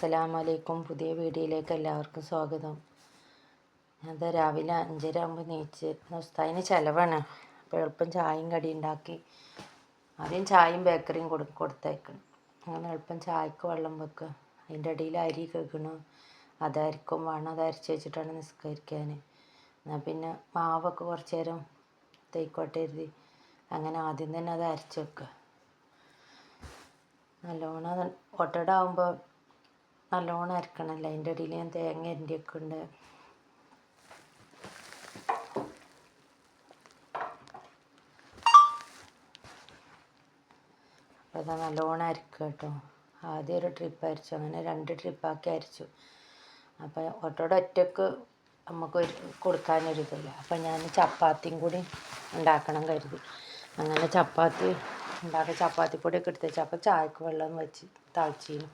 അസ്സലാമു അലൈക്കും. പുതിയ വീഡിയോയിലേക്ക് എല്ലാവർക്കും സ്വാഗതം. ഞാൻ രാവിലെ അഞ്ചര ആകുമ്പോൾ നീച്ച് ഉസ്താദിന് ചിലവാണ്. അപ്പോൾ എളുപ്പം ചായയും കടി ഉണ്ടാക്കി ആദ്യം ചായയും ബേക്കറിയും കൊടു കൊടുത്തേക്കണം. അങ്ങനെ എളുപ്പം ചായക്ക് വെള്ളം വെക്കുക. അതിന്റെ ഇടയിൽ അരി കേൾക്കണം അതരിക്കും വേണം. അത് വെച്ചിട്ടാണ് നിസ്കരിക്കാൻ എന്നാൽ പിന്നെ മാവൊക്കെ കുറച്ച് നേരം തേക്കോട്ടെ എഴുതി അങ്ങനെ ആദ്യം തന്നെ അത് അരച്ച് വെക്കുക. നല്ലോണം ഒട്ടട ആകുമ്പോൾ നല്ലോണം അരക്കണമല്ലോ അതിന്റെ ഇടയിൽ ഞാൻ തേങ്ങ അരിന്റെയൊക്കെ ഉണ്ട് അപ്പോൾ ഇതാ നല്ലോണം അരക്കുക കേട്ടോ. ആദ്യം ഒരു ട്രിപ്പ് അരച്ചു. അങ്ങനെ രണ്ട് ട്രിപ്പാക്കി അരച്ചു. അപ്പോൾ ഒട്ടോടെ ഒറ്റയ്ക്ക് നമുക്ക് ഒരു കൊടുക്കാനൊരിതില്ല. അപ്പം ഞാൻ ചപ്പാത്തിയും കൂടി ഉണ്ടാക്കണം കരുതി. അങ്ങനെ ചപ്പാത്തി ഉണ്ടാക്കി ചപ്പാത്തി പൊടിയൊക്കെ എടുത്ത് വെച്ചു. അപ്പോൾ ചായക്ക് വെള്ളം വെച്ച് തിളച്ചിരുന്നു.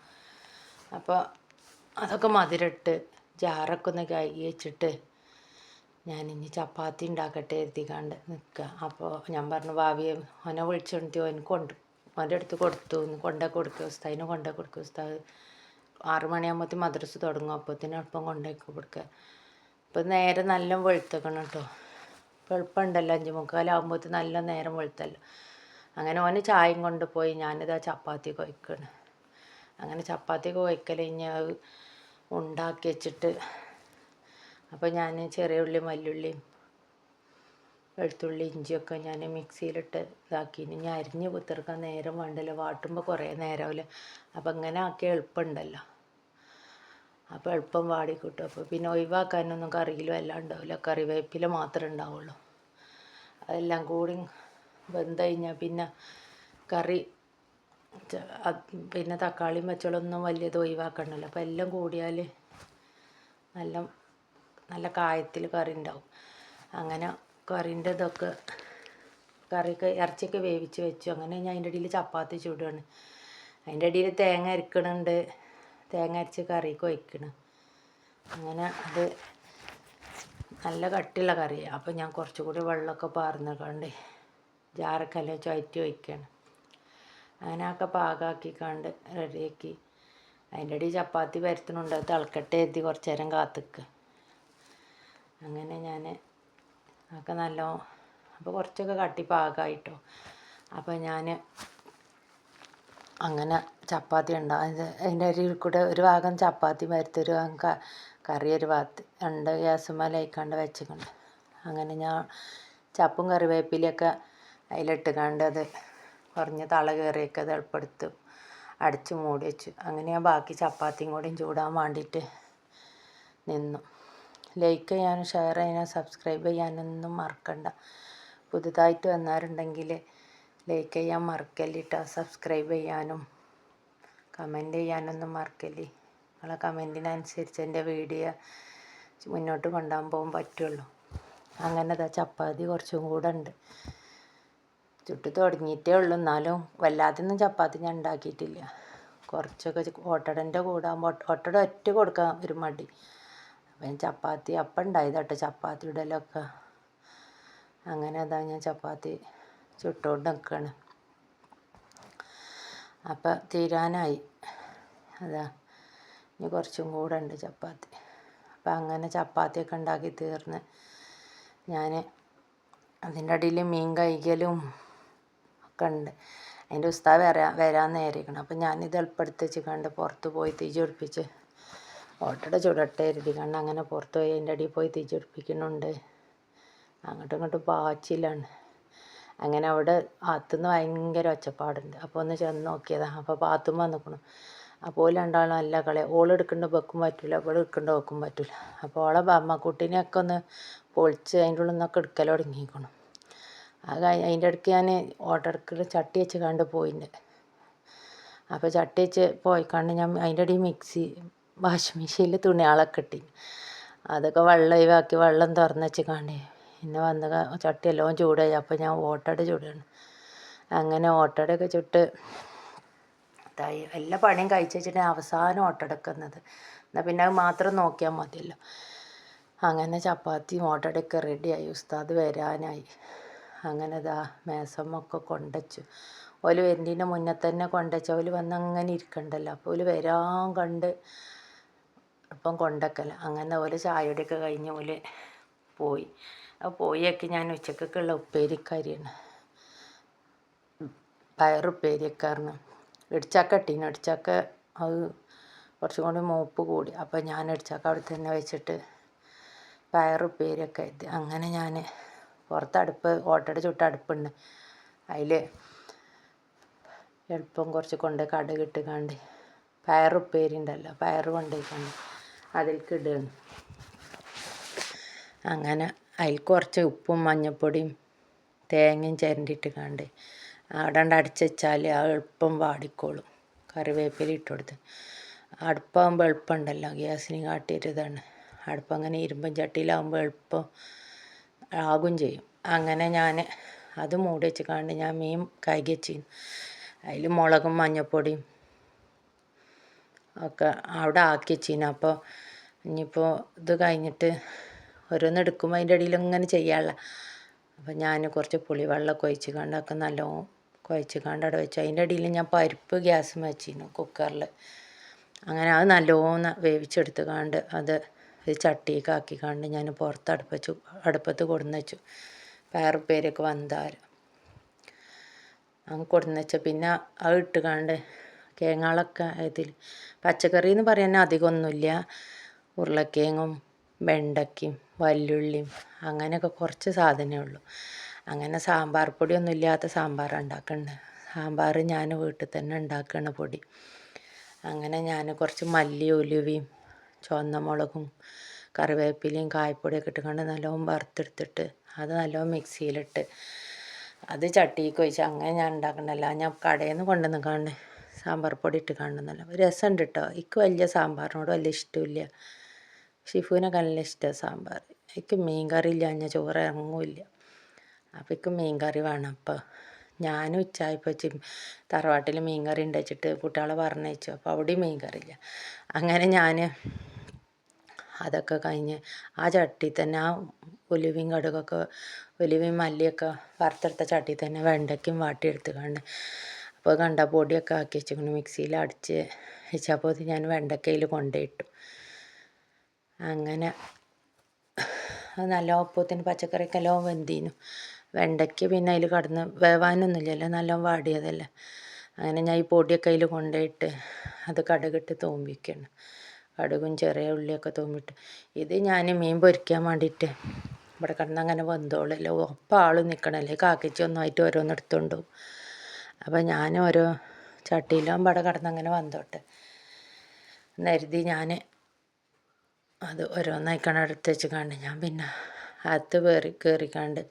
അപ്പോൾ അതൊക്കെ മധുരമിട്ട് ജാറൊക്കെ ഒന്ന് കഴുകി വെച്ചിട്ട് ഞാനിനി ചപ്പാത്തി ഉണ്ടാക്കട്ടെ എഴുതിക്കാണ്ട് നിൽക്കുക അപ്പോൾ ഞാൻ പറഞ്ഞു ഭാവിയെ ഓനെ വിളിച്ചുകൊണ്ടി ഓന് കൊണ്ട് ഓന്റെ അടുത്ത് കൊടുത്തു കൊണ്ടേ കൊടുക്കുക ഉസ്താദിന് കൊണ്ടേ കൊടുക്കുക ഉസ്താദ്. ആറ് മണിയാകുമ്പോഴത്തേന് മദ്രസ് തുടങ്ങും അപ്പോഴത്തേന് എളുപ്പം കൊണ്ടേക്ക് കൊടുക്കുക ഇപ്പം നേരെ നല്ല വെളുത്തേക്കണം കേട്ടോ എളുപ്പമുണ്ടല്ലോ അഞ്ച് മുക്കാലാകുമ്പോഴത്തേന് നല്ല നേരം വെളുത്തല്ലോ. അങ്ങനെ ഓന് ചായയും കൊണ്ടുപോയി ഞാനിതാ ചപ്പാത്തി കുഴക്കണം. അങ്ങനെ ചപ്പാത്തി കുഴക്കൽ കഴിഞ്ഞാൽ അത് ഉണ്ടാക്കി വെച്ചിട്ട്. അപ്പോൾ ഞാൻ ചെറിയ ഉള്ളി മല്ലുള്ളിയും വെളുത്തുള്ളി ഇഞ്ചിയൊക്കെ ഞാൻ മിക്സിയിലിട്ട് ഇതാക്കി ഇനി അരിഞ്ഞ് കുത്തിറക്കാൻ നേരം വേണ്ടല്ലോ. വാട്ടുമ്പോൾ കുറേ നേരമാവില്ല അപ്പം അങ്ങനെ ആക്കി എളുപ്പമുണ്ടല്ലോ അപ്പോൾ എളുപ്പം വാടിക്കൂട്ടും. അപ്പോൾ പിന്നെ ഒഴിവാക്കാനൊന്നും കറിയിലും എല്ലാം ഉണ്ടാവില്ല കറിവേപ്പില മാത്രമേ ഉണ്ടാവുള്ളൂ. അതെല്ലാം കൂടി വെന്ത് കഴിഞ്ഞാൽ പിന്നെ കറി പിന്നെ തക്കാളിയും പച്ചളൊന്നും വലിയത് ഒഴിവാക്കണ്ടല്ലോ. അപ്പോൾ എല്ലാം കൂടിയാൽ നല്ല നല്ല കായത്തിൽ കറി ഉണ്ടാവും. അങ്ങനെ കറിന്റെ ഇതൊക്കെ കറിയൊക്കെ ഇറച്ചിയൊക്കെ വേവിച്ച് വെച്ചു. അങ്ങനെ ഞാൻ അതിന്റെ ഇടയിൽ ചപ്പാത്തി ചൂടുകയാണ് അതിന്റെ ഇടയിൽ തേങ്ങ അരക്കണുണ്ട്. തേങ്ങ അരച്ച് കറിക്ക് ഒഴിക്കണം അങ്ങനെ അത് നല്ല കട്ടിയുള്ള കറിയാണ് അപ്പോൾ ഞാൻ കുറച്ചുകൂടി വെള്ളമൊക്കെ പാർന്നിക്കണ്ട് ജാറക്കല്ല ചുവറ്റി ഒഴിക്കണം അങ്ങനെയൊക്കെ പാകാക്കിക്കാണ്ട് റെഡിയാക്കി. അതിന്റെ ഇടയിൽ ചപ്പാത്തി പരത്തുന്നുണ്ട് അത് തിളക്കട്ടെ എത്തി കുറച്ച് നേരം കാത്തിക്കുക അങ്ങനെ ഞാൻ ഒക്കെ നല്ല അപ്പോൾ കുറച്ചൊക്കെ കട്ടി പാകമായിട്ടോ അപ്പോൾ ഞാൻ അങ്ങനെ ചപ്പാത്തി ഉണ്ടാകും അതിന്റെ അരിയിൽ കൂടെ ഒരു ഭാഗം ചപ്പാത്തി പരത്തി ഒരു ഭാഗം കറി ഒരു ഭാഗത്ത് രണ്ട് ഗ്യാസുമേലായിക്കാണ്ട് വെച്ചിട്ടുണ്ട്. അങ്ങനെ ഞാൻ ചപ്പും കറിവേപ്പിലയൊക്കെ അതിലിട്ട് കണ്ട് അത് കുറഞ്ഞ് തള കയറിയൊക്കെ അത് എളുപ്പെടുത്ത് അടച്ച് മൂടി വെച്ചു. അങ്ങനെ ഞാൻ ബാക്കി ചപ്പാത്തിയും കൂടിയും ചൂടാൻ വേണ്ടിയിട്ട് നിന്നു. ലൈക്ക് ചെയ്യാനും ഷെയർ ചെയ്യാനും സബ്സ്ക്രൈബ് ചെയ്യാനൊന്നും മറക്കണ്ട. പുതുതായിട്ട് വന്നാരുണ്ടെങ്കിൽ ലൈക്ക് ചെയ്യാൻ മറക്കല്ലിട്ടോ സബ്സ്ക്രൈബ് ചെയ്യാനും കമന്റ് ചെയ്യാനൊന്നും മറക്കല്ലേ. നിങ്ങളെ കമന്റിനനുസരിച്ച് എന്റെ വീഡിയോ മുന്നോട്ട് കൊണ്ടുപോകാൻ പോകാൻ പറ്റുള്ളൂ. അങ്ങനെ ചപ്പാത്തി കുറച്ചും കൂടെ ഉണ്ട്. ചുട്ട് തുടങ്ങിയിട്ടേ ഉള്ളൂ. എന്നാലും വല്ലാതൊന്നും ചപ്പാത്തി ഞാൻ ഉണ്ടാക്കിയിട്ടില്ല. കുറച്ചൊക്കെ ഓട്ടടന്റെ കൂടെ ആകുമ്പോൾ ഓട്ടട ഒറ്റ കൊടുക്കാൻ ഒരു മടി. അപ്പം ചപ്പാത്തി അപ്പം ഉണ്ടായത് കേട്ടോ ചപ്പാത്തി ഇടലൊക്കെ. അങ്ങനെ അതാ ഞാൻ ചപ്പാത്തി ചുട്ടുകൊണ്ട് നിൽക്കുകയാണ് അപ്പം തീരാനായി. അതാ ഇനി കുറച്ചും കൂടെ ഉണ്ട് ചപ്പാത്തി. അപ്പം അങ്ങനെ ചപ്പാത്തിയൊക്കെ ഉണ്ടാക്കി തീർന്ന്. ഞാൻ അതിന്റെ അടിയിൽ മീൻ കൈകലും ഒക്കെ ഉണ്ട് അതിന്റെ ഉസ്താവ് വരാ വരാൻ നേരിക്കണം. അപ്പം ഞാനിത് എളുപ്പെടുത്ത് വെച്ച് കണ്ട് പുറത്ത് പോയി തീ ചുടിപ്പിച്ച് ഓട്ടട ചുടട്ടെ എഴുതി കണ്ട് അങ്ങനെ പുറത്ത് പോയി അതിന്റെ അടിയിൽ പോയി തീ ചുടിപ്പിക്കുന്നുണ്ട് അങ്ങോട്ടും ഇങ്ങോട്ടും പാച്ചിലാണ്. അങ്ങനെ അവിടെ അകത്തുനിന്ന് ഭയങ്കര ഒച്ചപ്പാടുണ്ട്. അപ്പോൾ ഒന്ന് ചെന്ന് നോക്കിയതാണ് അപ്പോൾ പാത്തും നിൽക്കണം അപ്പോൾ രണ്ടാളും നല്ല കളി. ഓൾ എടുക്കേണ്ട വെക്കും പറ്റില്ല അവൾ എടുക്കേണ്ട വെക്കും പറ്റില്ല അപ്പോൾ ഓളെ അമ്മക്കുട്ടീനെയൊക്കെ ഒന്ന് പൊളിച്ച് അതിന്റെ ഉള്ളിൽ നിന്നൊക്കെ എടുക്കൽ അത് അതിന്റെ ഇടയ്ക്ക് ഞാൻ ഓട്ടോർക്ക് ചട്ടി വെച്ച് കണ്ട് പോയിന്റെ അപ്പോൾ ചട്ടി വെച്ച് പോയി കണ്ട് ഞാൻ അതിന്റെ ഇടയിൽ മിക്സി വാഷിംഗ് മെഷീനിൽ തുണികളൊക്കെ ഇട്ടി അതൊക്കെ വെള്ളം ഒഴിവാക്കി വെള്ളം തുറന്ന് വെച്ച് കണ്ട് പിന്നെ വന്ന് ചട്ടി എല്ലാം ചൂടായി. അപ്പോൾ ഞാൻ ഓട്ടട ചൂടാണ്. അങ്ങനെ ഓട്ടടയൊക്കെ ചുട്ട് ഇതായി എല്ലാ പണിയും കഴിച്ച് വെച്ചിട്ട് അവസാനം ഓട്ടടക്കുന്നത് എന്നാൽ പിന്നെ അത് മാത്രം നോക്കിയാൽ മതിയല്ലോ. അങ്ങനെ ചപ്പാത്തി ഓട്ടടയൊക്കെ റെഡിയായി ഉസ്താദ് വരാനായി. അങ്ങനെ ഇതാ മേസമ്മൊക്കെ കൊണ്ടച്ചു. ഓൽ വരുന്നതിന്റെ മുന്നേ തന്നെ കൊണ്ടച്ചു. ഓൽ വന്ന് അങ്ങനെ ഇരിക്കണ്ടല്ലോ. അപ്പോൾ ഓൽ വരാൻ കണ്ട് ഇപ്പം കൊണ്ടക്കല. അങ്ങനെ ഓൽ ചായയുടെയൊക്കെ കഴിഞ്ഞ് ഓൽ പോയി. അപ്പോൾ പോയൊക്കെ ഞാൻ ഉച്ചക്കൊക്കെയുള്ള ഉപ്പേരിക്കാരിയാണ്. പയറുപ്പേരിയൊക്കെ ആയിരുന്നു ഇടിച്ചാക്ക ഇട്ടീന്. ഇടിച്ചാക്ക അത് കുറച്ചും കൂടി മൂപ്പ് കൂടി. അപ്പോൾ ഞാൻ ഇടിച്ചാക്ക അവിടെ തന്നെ വെച്ചിട്ട് പയറുപ്പേരിയൊക്കെ എത്തി അങ്ങനെ ഞാൻ പുറത്ത് അടുപ്പ് ഓട്ടയുടെ ചുട്ട അടുപ്പുണ്ട് അതിൽ എളുപ്പം കുറച്ച് കൊണ്ട് കടുക് ഇട്ട് കണ്ട് പയറുപ്പേരി ഉണ്ടല്ലോ പയറ് കൊണ്ടുപോയിക്കണ്ട് അതിലേക്ക് ഇടുകയാണ്. അങ്ങനെ അതിൽ കുറച്ച് ഉപ്പും മഞ്ഞപ്പൊടിയും തേങ്ങയും ചിരണ്ടിയിട്ട് കണ്ട് അവിടെ അടച്ച് വെച്ചാൽ ആ എളുപ്പം വാടിക്കോളും. കറിവേപ്പില ഇട്ട് കൊടുത്ത്. അടുപ്പാകുമ്പോൾ എളുപ്പമുണ്ടല്ലോ ഗ്യാസിന് കാട്ടിയൊരു ഇതാണ് അടുപ്പങ്ങനെ അങ്ങനെ ഇരുമ്പൻ ചട്ടിയിലാകുമ്പോൾ എളുപ്പം ആകും ചെയ്യും. അങ്ങനെ ഞാൻ അത് മൂടി വെച്ച് കണ്ട് ഞാൻ മീൻ കഴുകി വെച്ചിരുന്നു അതിൽ മുളകും മഞ്ഞൾപ്പൊടിയും ഒക്കെ അവിടെ ആക്കി വെച്ചിരുന്നു അപ്പോൾ ഇനിയിപ്പോൾ ഇത് കഴിഞ്ഞിട്ട് ഓരോന്ന് എടുക്കുമ്പോൾ അതിന്റെ ഇടയിൽ ഇങ്ങനെ ചെയ്യാനുള്ള. അപ്പോൾ ഞാൻ കുറച്ച് പുളിവെള്ളമൊക്കെ ഒഴിച്ച് കണ്ടൊക്കെ നല്ലോണം കുഴച്ച് കണ്ട് അവിടെ വെച്ചു. അതിന്റെ ഇടയിൽ ഞാൻ പരിപ്പ് ഗ്യാസ് വെച്ചിരുന്നു കുക്കറിൽ. അങ്ങനെ അത് നല്ലോണം വേവിച്ചെടുത്ത് കണ്ട് അത് ഒരു ചട്ടിയൊക്കെ ആക്കി കണ്ട് ഞാൻ പുറത്ത് അടുപ്പച്ചു അടുപ്പത്ത് കൊടുന്ന് വെച്ചു. പയറുപ്പേരൊക്കെ വന്നാൽ അങ്ങ് കൊടുന്ന് വെച്ച. പിന്നെ അത് ഇട്ട് കണ്ട് തേങ്ങകളൊക്കെ ഇതിൽ പച്ചക്കറി എന്ന് പറയാൻ അധികമൊന്നുമില്ല ഉരുളക്കിഴങ്ങും വെണ്ടയ്ക്കയും വല്ലുള്ളിയും അങ്ങനെയൊക്കെ കുറച്ച് സാധനമേ ഉള്ളൂ. അങ്ങനെ സാമ്പാർ പൊടിയൊന്നും ഇല്ലാത്ത സാമ്പാർ ഉണ്ടാക്കുന്നുണ്ട് സാമ്പാർ ഞാൻ വീട്ടിൽ തന്നെ ഉണ്ടാക്കുന്ന പൊടി. അങ്ങനെ ഞാൻ കുറച്ച് മല്ലി ഉലുവയും ചുവന്ന മുളകും കറിവേപ്പിലയും കായ്പൊടിയൊക്കെ ഇട്ടുകൊണ്ട് നല്ലോണം വറുത്തെടുത്തിട്ട് അത് നല്ലോണം മിക്സിയിലിട്ട് അത് ചട്ടിക്ക് ഒഴിച്ച് അങ്ങനെ ഞാൻ ഉണ്ടാക്കണല്ല ഞാൻ കടയിൽ നിന്ന് കൊണ്ടുവന്ന് കാണുന്നത് സാമ്പാർ പൊടി ഇട്ട് കാണുന്നല്ല രസമുണ്ട് കേട്ടോ എനിക്ക് വലിയ സാമ്പാറിനോട് വലിയ ഇഷ്ടമില്ല. ഷിഫുവിനൊക്കെ നല്ല ഇഷ്ടമാണ് സാമ്പാർ. എനിക്ക് മീൻ കറി ഇല്ല ഞാൻ ചോറ് ഇറങ്ങില്ല. അപ്പോൾ എനിക്ക് മീൻ കറി വേണം. അപ്പോൾ ഞാൻ ഉച്ചായപ്പോൾ ചി തറവാട്ടിൽ മീൻ കറി ഉണ്ടാച്ചിട്ട് കുട്ടികളെ വെച്ചു അപ്പോൾ അവിടെയും മീൻ കറി ഇല്ല. അങ്ങനെ ഞാൻ അതൊക്കെ കഴിഞ്ഞ് ആ ചട്ടി തന്നെ ആ ഉലുവയും കടുകൊക്കെ ഉലുവയും മല്ലിയൊക്കെ വറുത്തെടുത്ത ചട്ടി തന്നെ വെണ്ടയ്ക്കും വാട്ടിയെടുത്ത് കണ്ട് അപ്പോൾ കണ്ട പൊടിയൊക്കെ ആക്കി വെച്ചിട്ട് മിക്സിയിൽ അടിച്ച് വെച്ചപ്പോൾ അത് ഞാൻ വെണ്ടക്കയിൽ കൊണ്ടുപോയിട്ടു. അങ്ങനെ അത് നല്ല ഒപ്പത്തിന് പച്ചക്കറിയൊക്കെ എല്ലാം വെന്തീനു. വെണ്ടയ്ക്ക് പിന്നെ അതിൽ കടന്ന് വേവാനൊന്നുമില്ലല്ലോ നല്ല വാടിയതല്ലേ. അങ്ങനെ ഞാൻ ഈ പൊടിയൊക്കെ അതിൽ കൊണ്ടുപോയിട്ട് അത് കടുകിട്ട് തൂമ്പിക്കണം. കടുകും ചെറിയ ഉള്ളിയൊക്കെ തോമിട്ട്. ഇത് ഞാൻ മീൻ പൊരിക്കാൻ വേണ്ടിയിട്ട് ഇവിടെ കിടന്ന് അങ്ങനെ വെന്തോളല്ലോ ഒപ്പം ആൾ നിൽക്കണല്ലേ കാക്കിച്ച് ഒന്നായിട്ട് ഓരോന്ന് എടുത്തുകൊണ്ട് അപ്പോൾ ഞാൻ ഓരോ ചട്ടിയിലും ഇവിടെ കിടന്ന് അങ്ങനെ വന്നോട്ടെ. എന്നരുതി ഞാൻ അത് ഓരോന്നായി എടുത്ത് വെച്ച് കണ്ട് ഞാൻ പിന്നെ അകത്ത് കയറി കയറിക്കാണ്ട്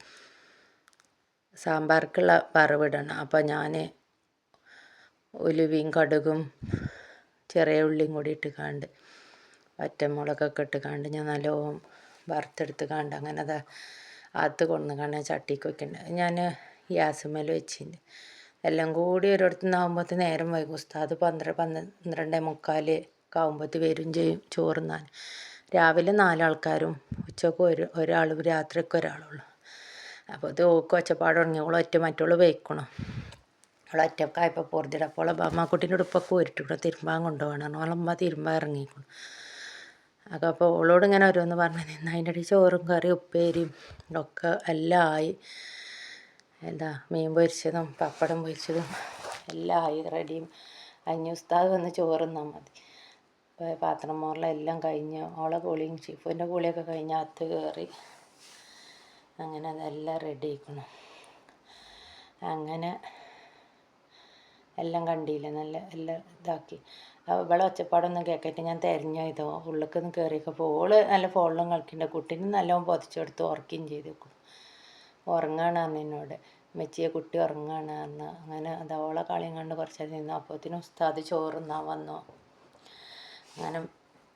സാമ്പാർക്കുള്ള വറവിടണം അപ്പോൾ ഞാൻ ഉലുവയും കടുകും ചെറിയ ഉള്ളിയും കൂടി ഇട്ട് കാണ്ട് വറ്റമുളകൊക്കെ ഇട്ട് കാണ്ട് ഞാൻ നല്ലോം വറുത്തെടുത്ത് കാണ്ട് അങ്ങനെ അത് അകത്ത് കൊണ്ട് കണ്ട് ചട്ടിക്ക് വെക്കുന്നുണ്ട് ഞാൻ ഗ്യാസുമേൽ വെച്ചിട്ടുണ്ട് എല്ലാം കൂടി ഒരിടത്തു നിന്നാകുമ്പോഴത്തെ നേരം വൈകും. ഉസ്താദ് പന്ത്രണ്ട് പന്ത്രണ്ടേ മുക്കാൽ ആകുമ്പോഴത്തെ വരും ചെയ്യും ചോറുന്നാൻ. രാവിലെ നാലാൾക്കാരും ഉച്ചയ്ക്ക് ഒരു ഒരാൾ രാത്രിക്ക് ഒരാളുള്ളൂ. അപ്പോൾ ഇത് ഓക്ക് ഒച്ചപ്പാട് തുടങ്ങി ഓൾ ഒറ്റ മറ്റുള്ള വയ്ക്കണം അവൾ ഒറ്റക്കായപ്പോൾ പൊറുതിട. അപ്പോൾ അമ്മക്കുട്ടീന്റെ ഉടുപ്പൊക്കെ ഉരുട്ടിക്കണം തിരുമ്പാൻ കൊണ്ടുപോകണം. ഓളമ്മ തിരുമ്പാൻ ഇറങ്ങിക്കണം അതൊക്കെ അപ്പോൾ ഓളോട് ഇങ്ങനെ ഓരോന്ന് പറഞ്ഞു. നിന്ന് അതിന്റെ ഇടയിൽ ചോറും കറിയും ഉപ്പേരിയും ഒക്കെ എല്ലാം ആയി. എന്താ മീൻ പൊരിച്ചതും പപ്പടം പൊരിച്ചതും എല്ലാം ആയി. റെഡിയും. അതിന് ഉസ്താദ് വന്ന് ചോറുന്നാൽ മതി. പാത്രം മോറിലെല്ലാം കഴിഞ്ഞ് ഓളെ കുളിയും ഷിഫുവിന്റെ കുളിയൊക്കെ കഴിഞ്ഞ് അകത്ത് കയറി അങ്ങനെ അതെല്ലാം റെഡി ആക്കണം അങ്ങനെ എല്ലാം കണ്ടില്ല? നല്ല എല്ലാം ഇതാക്കി. ഇവിടെ ഒച്ചപ്പാടൊന്നും കേൾക്കട്ടെ ഞാൻ തിരഞ്ഞു ഇതോ ഉള്ളിലേക്കൊന്ന് കയറിയൊക്കെ ഓൾ നല്ല ഫോണിലും കളിക്കണ്ട. കുട്ടീനെ നല്ലോണം പൊതിച്ചെടുത്ത് ഉറക്കുകയും ചെയ്തു ഉറങ്ങാണ് പറഞ്ഞു എന്നോട്. മെച്ചിയെ കുട്ടി ഉറങ്ങാണ് പറഞ്ഞു അങ്ങനെ അത് ഓളെ കളിയും കണ്ട് കുറച്ച് നിന്നു. അപ്പോഴത്തേനും ഉസ്താദ് ചോറുന്നാൻ വന്നു. അങ്ങനെ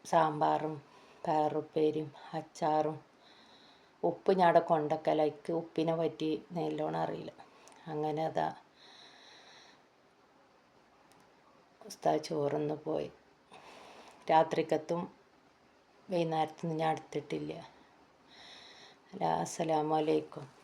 സാമ്പാറും പയറുപ്പേരിയും അച്ചാറും ഉപ്പ് ഞാൻ അവിടെ കൊണ്ടക്കലയ്ക്ക് ഉപ്പിനെ പറ്റി നല്ലോണം അറിയില്ല. അങ്ങനെ അതാ ഉസ്താദ് ചോറൊന്ന് പോയി. രാത്രിക്കത്തും വൈകുന്നേരത്തൊന്നും ഞാൻ എടുത്തിട്ടില്ല. അല്ല അസ്സലാമു അലൈക്കും.